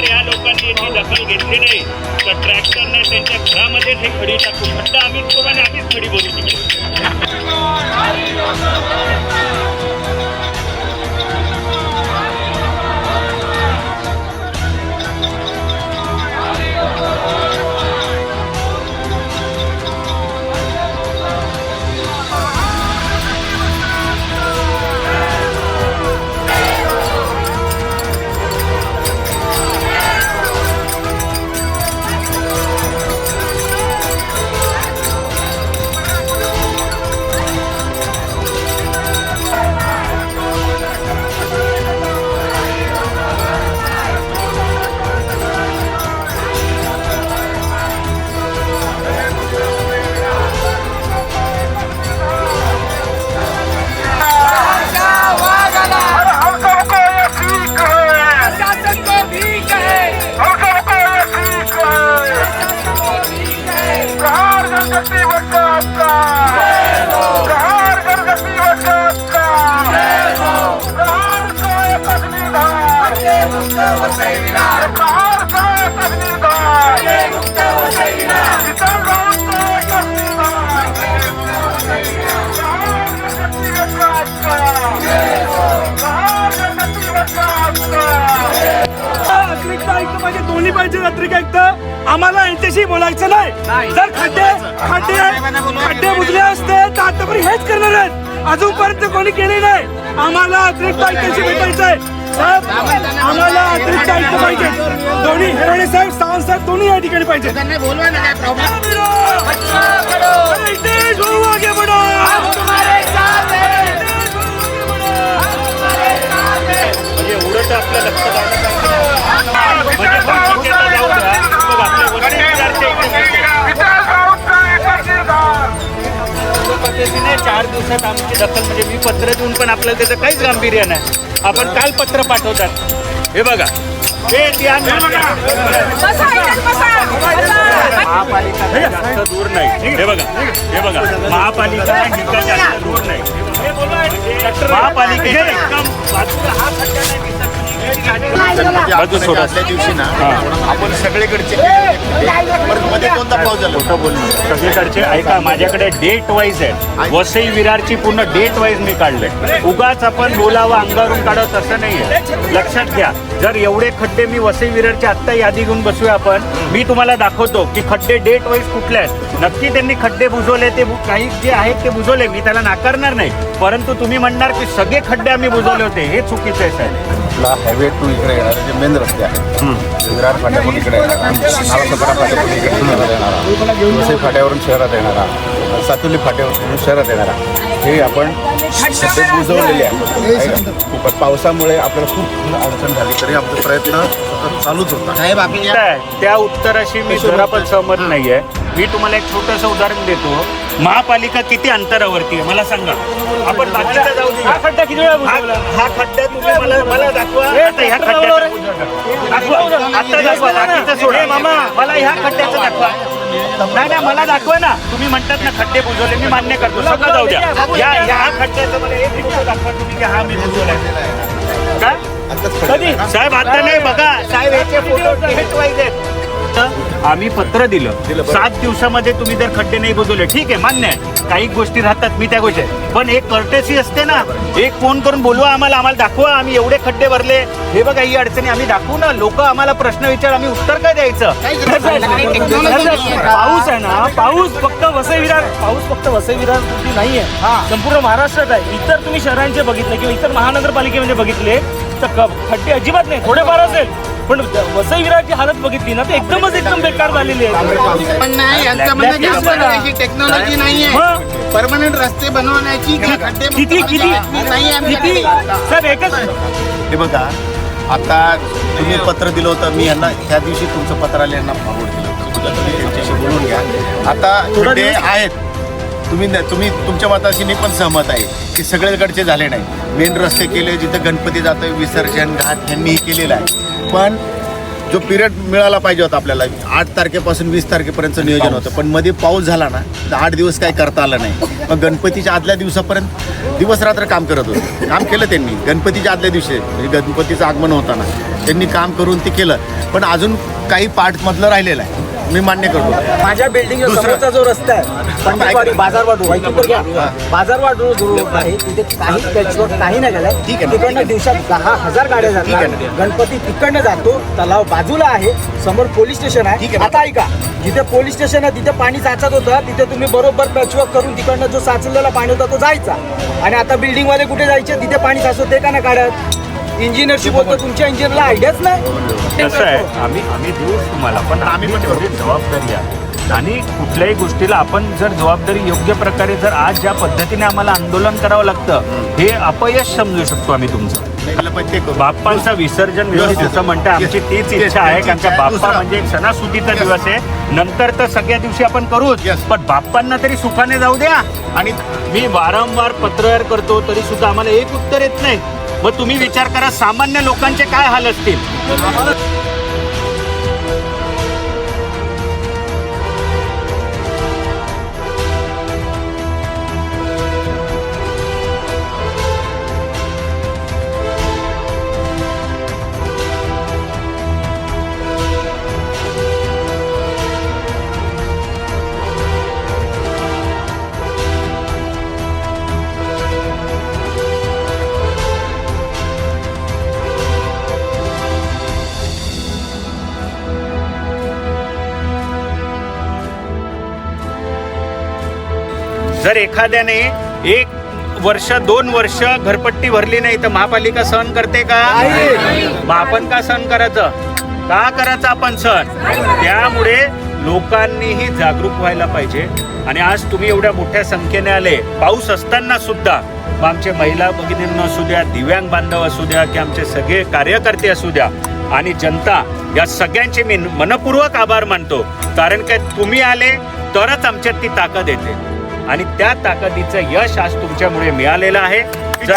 जर या लोकांनी याची दखल घेतली नाही. तर ट्रॅक्टरने त्यांच्या घरामध्ये ते खडी टाकून खड्डा आम्हीच करू आणि आम्हीच खडी बोलू तिकडे पाहिजे दोन्ही पाहिजे अतिरिक्त आयुक्त आम्हाला यांच्याशी बोलायचं नाही जर खड्डे खड्डे खड्डे बुजले असते तर आतापर्यंत हेच करणार आहेत अजूनपर्यंत कोणी केले नाही आम्हाला अतिरिक्त आयुक्तांशी भेटायचं आहे साहेब आम्हाला अतिरिक्त आयुक्त पाहिजे. दोन्ही हिराणे साहेब सावंत साहेब दोन्ही या ठिकाणी पाहिजे. म्हणजे म्हणजे चार दिवसात आमची दखल म्हणजे मी पत्र देऊन पण आपल्याला त्याचं काहीच गांभीर्य नाही. आपण काल पत्र पाठवतात. हे बघा. हे महापालिका दूर नाही. हे बघा. हे बघा. महापालिका दूर नाही. महापालिकेच्या सोडा. आदल्या दिवशी ना आपण सगळीकडचे परत मध्ये कोणता पाऊस झाला? खोटं बोल सगळीकडचे ऐका माझ्याकडे डेट वाईज आहे. वसई विरारची पूर्ण डेट वाईज मी काढले उगाच आपण बोलावं अंगावरून काढत असं नाहीये. लक्षात घ्या. जर एवढे खड्डे मी वसई विरारची आत्ता यादी घेऊन बसूया आपण मी तुम्हाला दाखवतो की खड्डे डेट वाईज कुठले आहेत. नक्की त्यांनी खड्डे बुजवले ते बु- काही जे आहेत ते बुजवले मी त्याला नाकारणार नाही. परंतु तुम्ही म्हणणार की सगळे खड्डे आम्ही बुजवले होते हे चुकीचं आहे साहेब. आपला हायवे टू इकडे येणारे जे मेन रस्ते आहेत विरार फाट्याकडून इकडे येणारा नालासोपारा फाट्याकडून इकडे येणारा. वसई फाट्यावरून शहरात येणारा सातुली फाट्यावरून शहरात येणारा. हे आपण ते बुजवलेले आहे. खूपच पावसामुळे आपल्याला खूप अडचण झाली तरी आमचा प्रयत्न सतत चालूच होता. साहेब आहे, त्या उत्तराशी मी जरा पण सहमत नाहीये. मी तुम्हाला एक छोटस उदाहरण देतो. महापालिका किती अंतरावरती आहे? मला सांगा. आपण बाकीचा जाऊ दे. हा खड्डा किती वेळा बुजवला? हा हा खड्डा तुम्ही मला मला दाखवा. आता ह्या खड्ड्याचा दाखवा. आता दाखवा. बाकीचं सोडा. मामा. मला ह्या खड्ड्याचं दाखवा. नाही नाही मला दाखवा ना. तुम्ही म्हणतात ना खड्डे बुजवले मी मान्य करतो. सगळं जाऊ द्या. या ह्या खड्ड्याचं मला एक फोटो दाखवा तुम्ही की हा मी बुजवलाय. काय कधी? साहेब आता नाही बघा. साहेब याचे फोटो आहेत तर आम्ही पत्र दिलं. सात दिवसामध्ये तुम्ही जर खड्डे नाही बुजवले ठीक आहे मान्य आहे. काही गोष्टी राहतात मी त्या गोष्टी पण एक कर्टेसी असते ना. एक फोन करून बोलवा आम्हाला आम्हाला दाखवा आम्ही एवढे खड्डे भरले. हे बघा ही अडचणी आम्ही दाखवू ना. लोक आम्हाला प्रश्न विचार आम्ही उत्तर काय द्यायचं? पाऊस आहे ना पाऊस फक्त वसई विरार पाऊस फक्त वसई विरार पुरती नाहीये संपूर्ण महाराष्ट्रात आहे. इतर तुम्ही शहरांचे बघितले किंवा इतर महानगरपालिकेमध्ये बघितले तर क- खड्डे अजिबात नाही. थोडेफार असेल. पण वसई हालत बघितली ना तर एकदमच एकदम बेकार झालेली आहे. पण नाही यांचं म्हणणं की आपल्याकडे अशी टेक्नॉलॉजी नाहीये. मग? परमनंट रस्ते बनवण्याची की खड्डे किती किती नाही किती? आमच्याकडे. साहेब एकच हे बघा आता तुम्ही पत्र दिलं होतं मी यांना त्या दिवशी तुमचं पत्र आलं यांना फॉरवर्ड होतं. उद्या तुम्ही त्यांच्याशी बोलून घ्या. आता खड्डे आहेत. तुम्ही तुम्ही तुमच्या मताशी मी पण सहमत आहे. की सगळीकडचे झाले नाही. मेन रस्ते केले जिथं गणपती जातोय विसर्जन घाट यांनी केलेलं आहे. पण जो पिरियड मिळाला पाहिजे होता आपल्याला. आठ तारखेपासून वीस तारखेपर्यंतचं नियोजन होतं. पण मध्ये पाऊस झाला ना तर आठ दिवस काही करता आलं नाही. मग गणपतीच्या आदल्या दिवसापर्यंत दिवस रात्र काम करत होते. काम केलं त्यांनी. गणपतीच्या आदल्या दिवशी म्हणजे गणपतीचं आगमन होताना. त्यांनी काम करून ते केलं. पण अजून काही पार्टमधलं राहिलेलं आहे. मी मान्य करतो. माझ्या बिल्डिंग दुसरं- समोरचा जो रस्ता आहे बाजारवाड रोड इथून तर घ्या बाजारवाड रोड जो रोड आहे तिथे काही त्याच्यावर काही नाही गेलाय ठीक आहे ना, तिकडनं दिवसात दहा हजार गाड्या ठीक आहे जातात गणपती तिकडनं जातो तलाव बाजूला आहे समोर पोलीस स्टेशन ठीक आहे आहे ना. आता ऐका जिथे पोलीस स्टेशन आहे तिथे पाणी साचत होतं तिथे तुम्ही बरोबर पॅचवर्क करून तिकडनं जो साचलेला पाणी होता तो जायचा. आणि आता बिल्डिंग वाले कुठे जायचे? तिथे पाणी साचवते का ना काढत? इंजिनियरशी बोलतो तुमच्या इंजिनियरला आयडियाच नाही? कसं आहे आम्ही आम्ही देऊ तुम्हाला पण आम्ही पण जबाबदारी आहे. आणि कुठल्याही गोष्टीला आपण जर जबाबदारी योग्य प्रकारे जर आज ज्या पद्धतीने आम्हाला आंदोलन करावं लागतं हे अपयश समजू शकतो आम्ही तुमचं. बाप्पांचं विसर्जन व्यवस्थित जसं म्हणतं आमची तीच इच्छा आहे कारण का बाप्पा म्हणजे एक सणासुदीचा दिवस आहे. नंतर तर सगळ्या दिवशी आपण करूच. पण बाप्पांना तरी सुखाने जाऊ द्या. आणि मी वारंवार पत्रव्यवहार करतो तरी सुद्धा आम्हाला एक उत्तर येत नाही. मग तुम्ही विचार करा सामान्य लोकांचे काय हाल असतील? जर एखाद्याने एक वर्ष दोन वर्ष घरपट्टी भरली नाही तर महापालिका सहन करते का? मग आपण का सहन करायचं? का करायचं आपण सहन? त्यामुळे लोकांनीही जागरूक व्हायला पाहिजे. आणि आज तुम्ही एवढ्या मोठ्या संख्येने आले. पाऊस असताना सुद्धा मग आमचे महिला भगिनींना असू द्या दिव्यांग बांधव असू द्या की आमचे सगळे कार्यकर्ते असू द्या आणि जनता या सगळ्यांचे मी मनपूर्वक आभार मानतो. कारण काय तुम्ही आले तरच आमच्यात ती ताकद येते. आणि त्या ताकदीचं यश आज तुमच्यामुळे मिळालेलं आहे. जर...